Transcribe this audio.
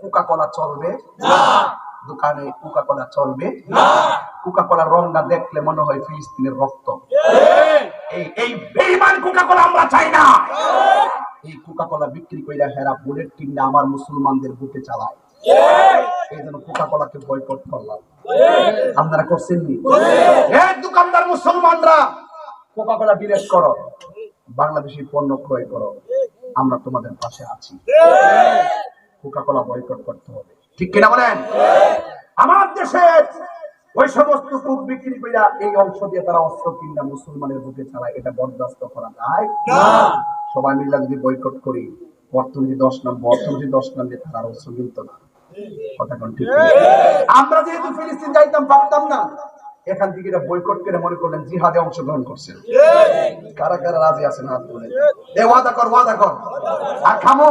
Coca কোলা চলবে দোকানে Coca কোলা চলবে? কোকা কোলার রংটা দেখলে মনে হয় ফিলিস্তিনের রক্ত। এই এই বেইমান কোকা কোলা আমরা চাই না। এই কোকা কোলা বিক্রি কইরা হেরা বুলেট কিনে আমার মুসলমানদের বুকে চালায়। এই জন্য কোকা কোলাকে বয়কট করলাম আপনারা করছেন নি? এই দোকানদার মুসলমানরা কোকা কোলা করো। বাংলাদেশি পণ্য ক্রয় করো। আমরা তোমাদের পাশে আছি। কোকা কোলা বয়কট করতে হবে। ঠিক কিনা বলেন? আমার দেশে ওই সমস্ত কূপ বিক্রি কইরা এই অংশ দিয়ে তারা অস্ত্র কিনা মুসলমানের বুকে চালায় এটা বরদাস্ত করা যায়? সবাই মিলে যদি বয়কট করি অর্থনীতি দশ নম্বর অর্থনীতি দশ নম্বরে তারা অস্ত্র কিনতো না। কথা কোন ঠিক আমরা যেহেতু ফিলিস্তিন যাইতাম পারতাম না। এখান থেকে এটা বয়কট করে মনে করলেন জিহাদে অংশগ্রহণ করছেন কারা কারা রাজি আছেন হাত তুলে এ ওয়াদা কর ওয়াদা কর। আর থামো।